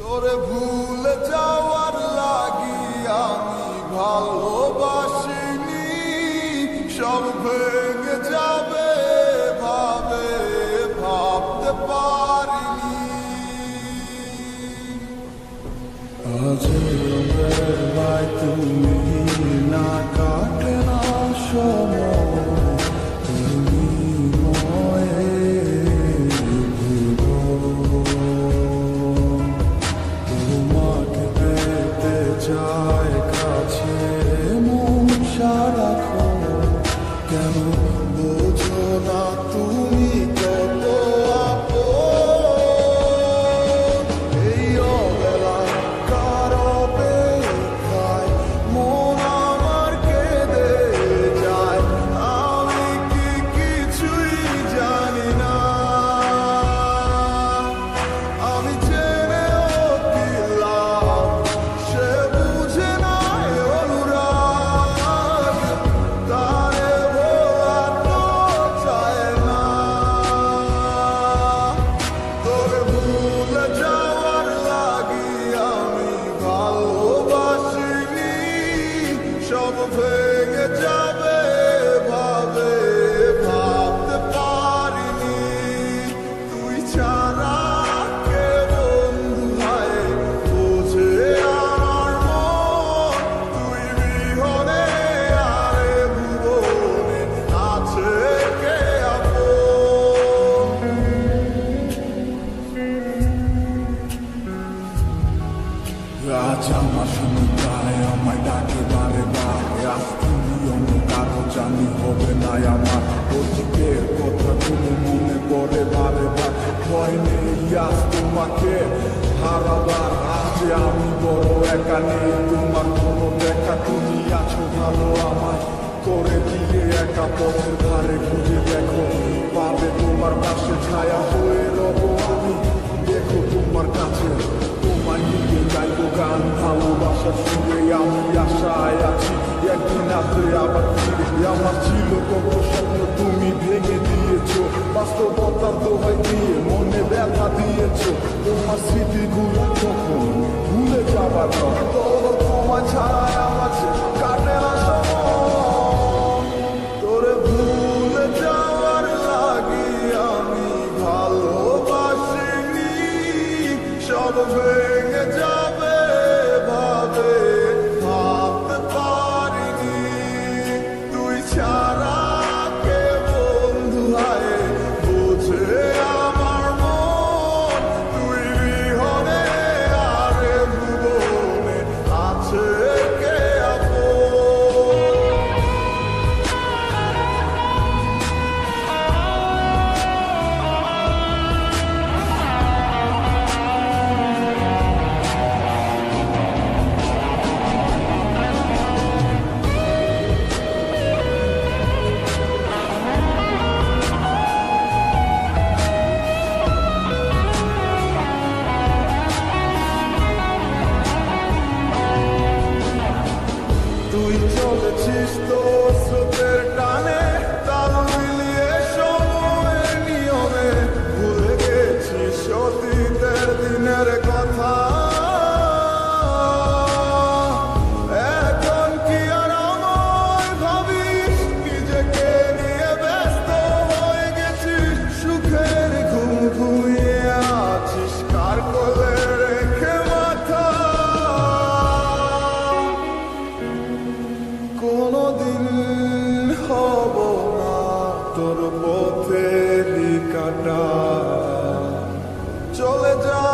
তোরে ভুলে যাওয়ার লাগি আমি ভালোবাসিনি সব ভেঙে সব ভেঙে যাবে হবে না আমার অতীতের কথাগুলো মনে পড়ে বারে বার ভয় নেই আজ তোমাকে হারাবার আজ আমি বড় একা নেই তোমার কোনো দেখা তুমি আছো ভালো আমায় করে দিয়ে একা পথের ধারে খুঁজে দেখো পাবে তোমার পাশে ছায়া হয়ে রব আমি দেখো তোমার কাছে তোমায় নিয়ে গাইবো গান ভালোবাসার সুরে আমি আশায় আছি একদিন আসবে আবার ফিরে আমার ছিল কত স্বপ্ন তুমি ভেঙে দিয়েছ বাস্তবতার দোহাই দিয়ে মনে ব্যথা দিয়েছ তোমার স্মৃতিগুলো যখন ভুলে যাবার নয় তোমার ছাড়া তোর পথে কাটা চলে যা